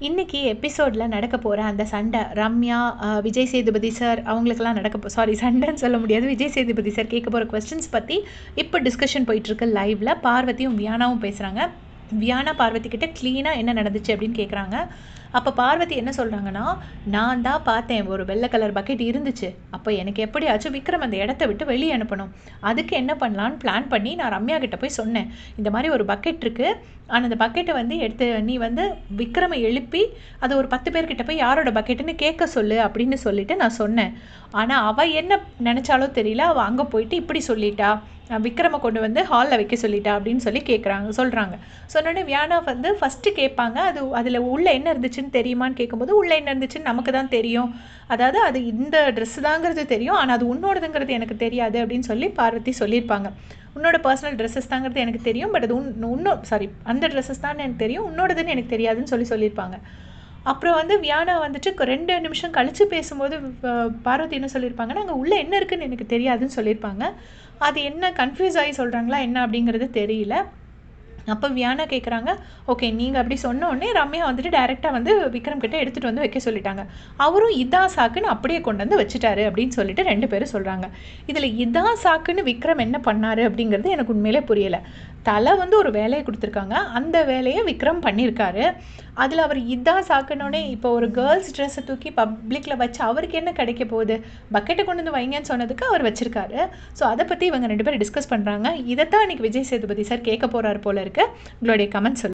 இன்னைக்கு எபிசோடில் நடக்க போகிற அந்த சண்டை ரம்யா விஜய் சேதுபதி சார் அவங்களுக்கெல்லாம் நடக்க போ சாரி சண்டைன்னு சொல்ல முடியாது. விஜய் சேதுபதி சார் கேட்க போகிற கொஸ்டின்ஸ் பற்றி இப்போ டிஸ்கஷன் போயிட்டுருக்கு லைவில் பார்வதியும் வியானாவும் பேசுகிறாங்க வியானா பார்வதி கிட்ட க்ளீனாக என்ன நடந்துச்சு அப்படின்னு கேட்குறாங்க அப்போ பார்வதி என்ன சொல்கிறாங்கன்னா நான் தான் பார்த்தேன் ஒரு வெள்ளை கலர் பக்கெட் இருந்துச்சு. அப்போ எனக்கு எப்படியாச்சும் விக்ரம் அந்த இடத்த விட்டு வெளியே அனுப்பணும். அதுக்கு என்ன பண்ணலான்னு பிளான் பண்ணி நான் ரம்யா கிட்ட போய் சொன்னேன். இந்த மாதிரி ஒரு பக்கெட் இருக்குது ஆனால் அந்த பக்கெட்டை வந்து எடுத்து நீ வந்து விக்ரமை எழுப்பி அதை ஒரு பத்து பேர்கிட்ட போய் யாரோட பக்கெட்டுன்னு கேட்க சொல்லு அப்படின்னு சொல்லிட்டு நான் சொன்னேன். ஆனால் அவள் என்ன நினச்சாலோ தெரியல. அவள் அங்கே போயிட்டு இப்படி சொல்லிட்டா. விக்ரமை கொண்டு வந்து ஹாலில் வைக்க சொல்லிட்டா அப்படின்னு சொல்லி கேட்குறாங்க சொல்கிறாங்க சொன்னோடனே வியானா வந்து ஃபஸ்ட்டு கேட்பாங்க அது அதில் உள்ளே என்ன இருந்துச்சுன்னு தெரியுமான்னு கேட்கும்போது உள்ளே என்ன இருந்துச்சுன்னு நமக்கு தான் தெரியும். அதாவது அது இந்த ட்ரெஸ் தாங்கிறது தெரியும் ஆனால் அது உன்னோடதுங்கிறது எனக்கு தெரியாது அப்படின்னு சொல்லி பார்வதி சொல்லியிருப்பாங்க. உன்னோட பர்சனல் ட்ரெஸ்ஸஸ் தாங்கிறது எனக்கு தெரியும் பட் அது உன் உன்னோ சாரி அந்த ட்ரெஸ்ஸஸ் தான் எனக்கு தெரியும் உன்னோடதுன்னு எனக்கு தெரியாதுன்னு சொல்லி சொல்லியிருப்பாங்க. அப்புறம் வந்து வியானா வந்துட்டு ரெண்டு நிமிஷம் கழித்து பேசும்போது பார்வதி என்ன சொல்லியிருப்பாங்கன்னா அங்கே உள்ளே என்ன இருக்குன்னு எனக்கு தெரியாதுன்னு சொல்லியிருப்பாங்க. அது என்ன கன்ஃபியூஸ் ஆகி சொல்கிறாங்களா என்ன அப்படிங்கிறது தெரியல. அப்போ வியானா கேட்குறாங்க ஓகே நீங்கள் அப்படி சொன்ன உடனே ரம்யா வந்துட்டு டைரெக்டாக வந்து விக்ரம் கிட்ட எடுத்துகிட்டு வந்து வைக்க சொல்லிட்டாங்க. அவரும் இதான் சாக்குன்னு அப்படியே கொண்டு வந்து வச்சுட்டாரு அப்படின்னு சொல்லிட்டு ரெண்டு பேரும் சொல்கிறாங்க இதில் இதான் சாக்குன்னு விக்ரம் என்ன பண்ணாரு அப்படிங்கிறது எனக்கு உண்மையிலே புரியலை. தலை வந்து ஒரு வேலையை கொடுத்துருக்காங்க. அந்த வேலையை விக்ரம் பண்ணியிருக்காரு அதில் அவர் இதான் சாக்கணுன்னே இப்போ ஒரு கேர்ள்ஸ் ட்ரெஸ்ஸை தூக்கி பப்ளிக்கில் வச்சு அவருக்கு என்ன கிடைக்க போகுது? பக்கெட்டை கொண்டு வந்து வைங்கன்னு சொன்னதுக்கு அவர் வச்சிருக்காரு. ஸோ அதை பற்றி இவங்க ரெண்டு பேரும் டிஸ்கஸ் பண்ணுறாங்க இதைத்தான் இன்றைக்கி விஜய் சேதுபதி சார் கேட்க போகிறாரு போல இருக்குது இருக்குது உங்களுடைய கமெண்ட் சொல்லு